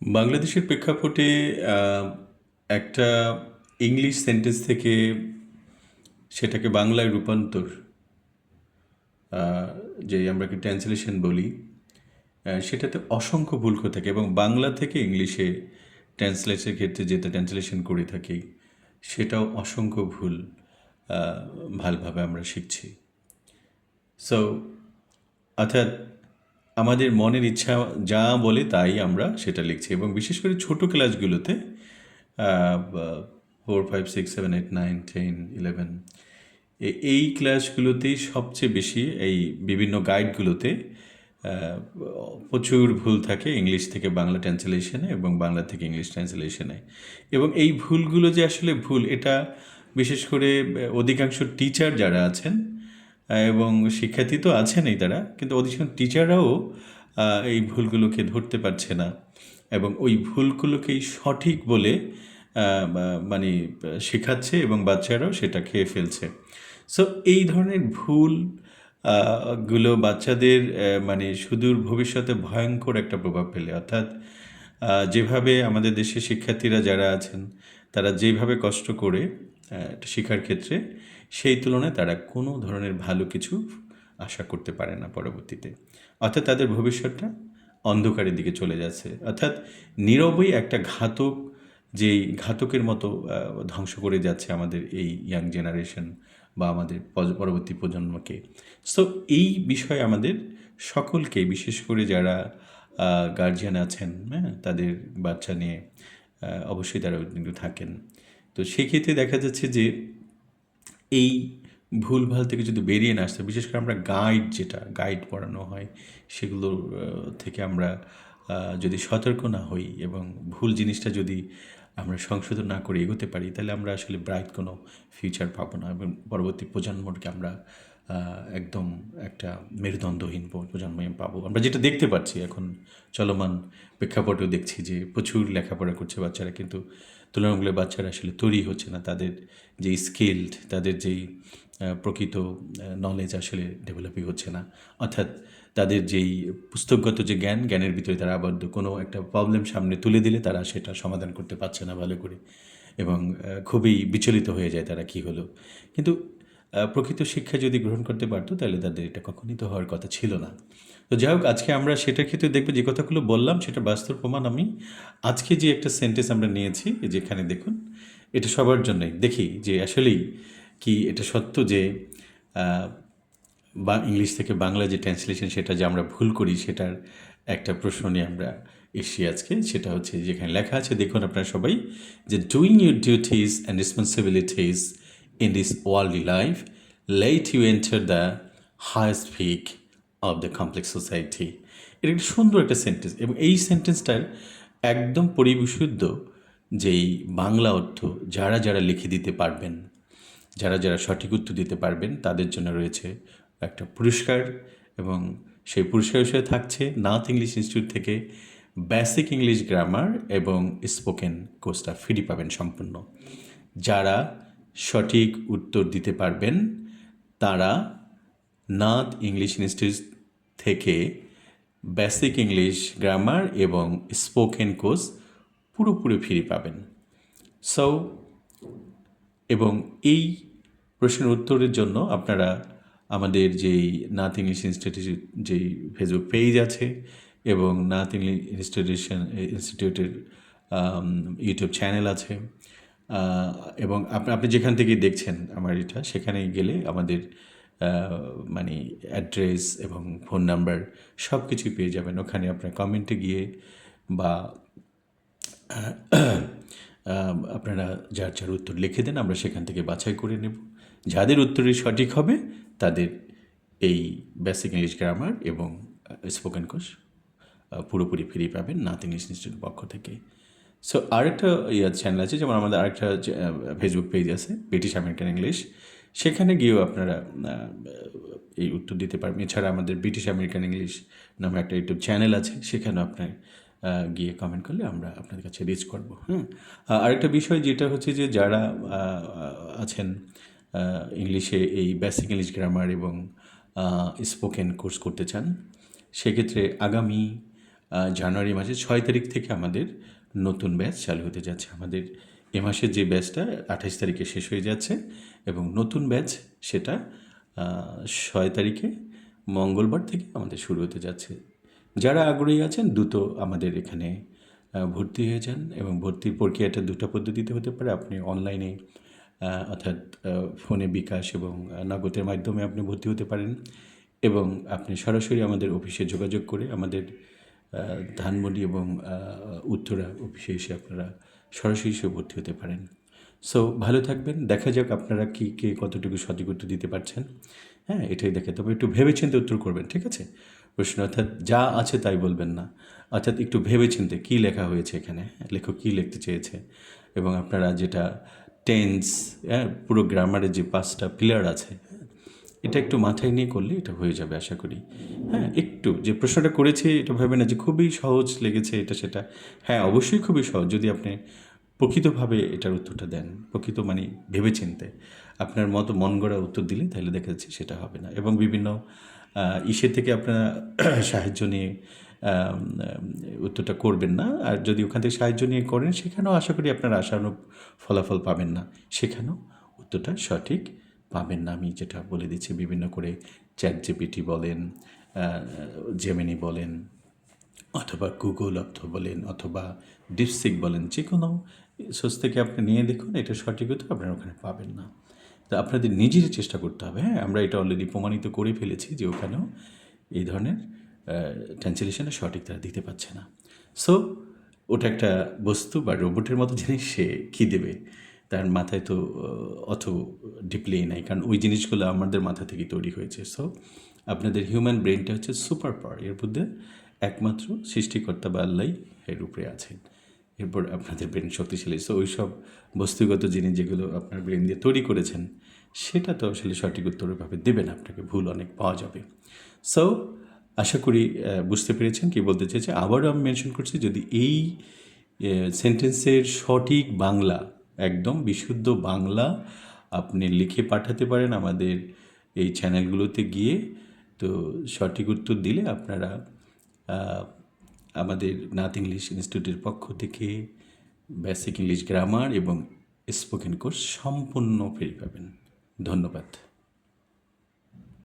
বাংলাদেশের প্রেক্ষাপটে একটা ইংলিশ সেন্টেন্স থেকে সেটাকে বাংলায় রূপান্তর যে আমরা কি ট্রান্সলেশন বলি সেটাতে অসংখ্য ভুল করে থাকে এবং বাংলা থেকে ইংলিশে ট্রান্সলেশনের ক্ষেত্রে যেটা ট্রান্সলেশন করে থাকি, সেটাও অসংখ্য ভুল ভালভাবে আমরা শিখছি। সো অর্থাৎ আমাদের মনের ইচ্ছা যা বলে তাই আমরা সেটা লিখছি এবং বিশেষ করে ছোট ক্লাসগুলোতে four five six seven eight nine ten eleven এই ক্লাসগুলোতেই সবচেয়ে বেশি এই বিভিন্ন গাইডগুলোতে প্রচুর ভুল থাকে ইংলিশ থেকে বাংলা ট্রান্সলেশনে এবং বাংলা থেকে ইংলিশ ট্রান্সলেশনে এবং এই ভুলগুলো যে আসলে ভুল, এটা বিশেষ করে অধিকাংশ টিচার যারা আছেন এবং শিক্ষার্থী তো আছেনই তারা, কিন্তু অধিকাংশ টিচাররাও এই ভুলগুলোকে ধরতে পারছে না। এবং ওই ভুলগুলোকেই সঠিক বলে মানে শেখাচ্ছে এবং বাচ্চারাও সেটা খেয়ে ফেলছে। সো এই ধরনের ভুলগুলো বাচ্চাদের মানে সুদূর ভবিষ্যতে ভয়ঙ্কর একটা প্রভাব ফেলে। অর্থাৎ যেভাবে আমাদের দেশের শিক্ষার্থীরা যারা আছেন, তারা যেভাবে কষ্ট করে শিক্ষার ক্ষেত্রে সেই তুলনায় তারা কোনো ধরনের ভালো কিছু আশা করতে পারে না পরবর্তীতে। অর্থাৎ তাদের ভবিষ্যৎটা অন্ধকারের দিকে চলে যাচ্ছে। অর্থাৎ নীরবই একটা ঘাতক, যেই ঘাতকের মতো ধ্বংস করে যাচ্ছে আমাদের এই ইয়াং জেনারেশন বা আমাদের পরবর্তী প্রজন্মকে। সো এই বিষয়ে আমাদের সকলকে, বিশেষ করে যারা গার্জিয়ান আছেন হ্যাঁ তাদের বাচ্চা নিয়ে অবশ্যই তারা কিন্তু থাকেন। তো সেক্ষেত্রে দেখা যাচ্ছে যে এই ভুলভাল থেকে যদি বেরিয়ে না আসতে বিশেষ করে আমরা গাইড যেটা গাইড পড়ানো হয় সেগুলোর থেকে আমরা যদি সতর্ক না হই এবং ভুল জিনিসটা যদি আমরা সংশোধন না করে এগোতে পারি, তাহলে আমরা আসলে ব্রাইট কোনো ফিউচার পাবো না এবং পরবর্তী প্রজন্মকে আমরা একদম একটা মেরুদণ্ডহীন প্রজন্ম পাবো। আমরা যেটা দেখতে পাচ্ছি এখন চলমান প্রেক্ষাপটেও দেখছি যে প্রচুর লেখাপড়া করছে বাচ্চারা, কিন্তু তুলনামূলক বাচ্চারা আসলে তৈরি হচ্ছে না। তাদের যেই স্কিল্ড তাদের যেই প্রকৃত নলেজ আসলে ডেভেলপই হচ্ছে না। অর্থাৎ তাদের যেই পুস্তকগত যে জ্ঞান, জ্ঞানের ভিতরে তারা আবদ্ধ। কোনো একটা প্রবলেম সামনে তুলে দিলে তারা সেটা সমাধান করতে পারছে না ভালো করে। এবং খুবই বিচলিত হয়ে যায় তারা কি হলো। কিন্তু প্রকৃত শিক্ষা যদি গ্রহণ করতে পারতো তাহলে তাদের এটা কখনই তো হওয়ার কথা ছিল না। তো যাই হোক, আজকে আমরা সেটার ক্ষেত্রে দেখব যে কথাগুলো বললাম সেটা বাস্তব প্রমাণ আমি আজকে যে একটা সেন্টেন্স আমরা নিয়েছি যেখানে দেখুন, এটা সবার জন্যই। দেখি যে আসলেই কি এটা সত্য যে বা ইংলিশ থেকে বাংলা যে ট্রান্সলেশন সেটা যে আমরা ভুল করি সেটার একটা প্রশ্ন নিয়ে আমরা এসছি আজকে। সেটা হচ্ছে যেখানে লেখা আছে, দেখুন আপনারা সবাই, যে doing your duties and responsibilities in this worldly life let you enter the highest peak of the complex society এটা একটা সুন্দর একটা সেন্টেন্স এবং এই সেন্টেন্সটার একদম পরিবিশুদ্ধ যেই বাংলা অর্থ, যারা যারা লিখে দিতে পারবেন, যারা যারা সঠিক উত্তর দিতে পারবেন, তাদের জন্য রয়েছে একটা পুরস্কার। এবং সেই পুরস্কার হিসেবে থাকছে নাথ ইংলিশ ইনস্টিটিউট থেকে বেসিক ইংলিশ গ্রামার এবং স্পোকেন কোর্সটা ফ্রি পাবেন সম্পূর্ণ। যারা সঠিক উত্তর দিতে পারবেন, তারা নাথ ইংলিশ ইনস্টিটিউট থেকে বেসিক ইংলিশ গ্রামার এবং স্পোকেন কোর্স পুরোপুরি ফ্রি পাবেন। সো এবং এই প্রশ্নের উত্তরের জন্য আপনারা আমাদের যেই নাথ ইংলিশ ইনস্টিটিউট যেই ফেসবুক পেজ আছে এবং নাথ ইংলিশ ইনস্টিটিউশন ইনস্টিটিউটের ইউটিউব চ্যানেল আছে এবং আপনি যেখান থেকে দেখছেন আমার এটা সেখানে গেলে আমাদের মানে অ্যাড্রেস এবং ফোন নাম্বার সব কিছুই পেয়ে যাবেন। ওখানে আপনার কমেন্টে গিয়ে বা আপনারা যার যার উত্তর লিখে দেন, আমরা সেখান থেকে বাছাই করে নেব। যাদের উত্তরই সঠিক হবে, তাদের এই বেসিক ইংলিশ গ্রামার এবং স্পোকেন কোর্স পুরোপুরি ফ্রি পাবেন নাথ ইংলিশ ইনস্টিটিউটের পক্ষ থেকে। সো আরেকটা ইয়া চ্যানেল আছে, যেমন আমাদের আরেকটা ফেসবুক পেজ আছে ব্রিটিশ আমেরিকান ইংলিশ সেখানে গিয়েও আপনারা এই উত্তর দিতে পারবেন এছাড়া আমাদের ব্রিটিশ আমেরিকান ইংলিশ নামে একটা ইউটিউব চ্যানেল আছে, সেখানেও আপনার গিয়ে কমেন্ট করলে আমরা আপনাদের কাছে রিচ করব হ্যাঁ আরেকটা বিষয় যেটা হচ্ছে যে যারা আছেন ইংলিশে এই বেসিক ইংলিশ গ্রামার এবং স্পোকেন কোর্স করতে চান, সেক্ষেত্রে আগামী জানুয়ারি মাসের ছয় তারিখ থেকে আমাদের নতুন ব্যাচ চালু হতে যাচ্ছে। আমাদের এ মাসের যে ব্যাচটা আঠাশ তারিখে শেষ হয়ে যাচ্ছে এবং নতুন ব্যাচ সেটা ছয় তারিখে মঙ্গলবার থেকে আমাদের শুরু হতে যাচ্ছে। যারা আগ্রহী আছেন দ্রুত আমাদের এখানে ভর্তি হয়ে যান এবং ভর্তির প্রক্রিয়াটা দুটো পদ্ধতিতে হতে পারে। আপনি অনলাইনে অর্থাৎ ফোনে বিকাশ এবং নগদের মাধ্যমে আপনি ভর্তি হতে পারেন এবং আপনি সরাসরি আমাদের অফিসে যোগাযোগ করে আমাদের ধানমন্ডি এবং উত্তরা অফিসে এসে আপনারা সরাসরি এসে ভর্তি হতে পারেন। সো ভালো থাকবেন। দেখা যাক আপনারা কী, কে কতটুকু সঠিক উত্তর দিতে পারছেন। হ্যাঁ এটাই দেখে। তবে একটু ভেবেচিন্তে উত্তর করবেন, ঠিক আছে? প্রশ্ন, অর্থাৎ যা আছে তাই বলবেন না। অর্থাৎ একটু ভেবেচিন্তে কী লেখা হয়েছে এখানে? লেখক কী লিখতে চেয়েছে? এবং আপনারা যেটা টেন্স হ্যাঁ পুরো গ্রামারের যে পাঁচটা পিলার আছে এটা একটু মাথায় নিয়ে করলে এটা হয়ে যাবে, আশা করি। হ্যাঁ একটু যে প্রশ্নটা করেছে, এটা ভাবে না যে খুবই সহজ লেগেছে এটা সেটা। হ্যাঁ অবশ্যই খুবই সহজ যদি আপনি প্রকৃতভাবে এটার উত্তরটা দেন। প্রকৃত মানে ভেবেচিন্তে। আপনার মতো মন গড়া উত্তর দিলে তাহলে দেখা যাচ্ছে সেটা হবে না। এবং বিভিন্ন ইসের থেকে আপনারা সাহায্য নিয়ে উত্তরটা করবেন না। আর যদি ওখান থেকে সাহায্য নিয়ে করেন, সেখানেও আশা করি আপনারা আশানুরূপ ফলাফল পাবেন না। সেখানেও উত্তরটা সঠিক পাবেন না। আমি যেটা বলে দিচ্ছি, বিভিন্ন করে চ্যাট জিপিটি বলেন জেমিনি বলেন, অথবা গুগল অর্থ বলেন, অথবা ডিপসিক বলেন, যে কোনো সোর্স থেকে আপনি নিয়ে দেখুন, এটা সঠিক উত্তর আপনারা ওখানে পাবেন না। তা আপনাদের নিজেরই চেষ্টা করতে হবে হ্যাঁ? আমরা এটা অলরেডি প্রমাণিত করে ফেলেছি যে ওখানেও এই ধরনের ট্রান্সলেশনে সঠিক তারা দিতে পারছে না। সো ওটা একটা বস্তু বা রোবটের মতো জিনিস সে কী দেবে? তার মাথায় তো অত ডিপলি নাই। কারণ ওই জিনিসগুলো আমাদের মাথা থেকে তৈরি হয়েছে। সো আপনাদের হিউম্যান ব্রেনটা হচ্ছে সুপার পাওয়ার এর মধ্যে একমাত্র সৃষ্টিকর্তা বা আল্লাহ এর উপরে আছেন। এরপর আপনাদের ব্রেন শক্তিশালী। সো ওই সব বস্তুগত জিনিস যেগুলো আপনার ব্রেন দিয়ে তৈরি করেছেন, সেটা তো আসলে সঠিক উত্তরভাবে দেবেন আপনাকে। ভুল অনেক পাওয়া যাবে। সো আশা করি বুঝতে পেরেছেন কি বলতে চেয়েছে আবারও আমি মেনশন করছি, যদি এই সেন্টেন্সের সঠিক বাংলা একদম বিশুদ্ধ বাংলা আপনি লিখে পাঠাতে পারেন আমাদের এই চ্যানেলগুলোতে গিয়ে। তো সঠিক উত্তর দিলে আপনারা আমাদের নাথ ইংলিশ ইনস্টিটিউটের পক্ষ থেকে বেসিক ইংলিশ গ্রামার এবং স্পোকেন কোর্স সম্পূর্ণ ফ্রি পাবেন। ধন্যবাদ।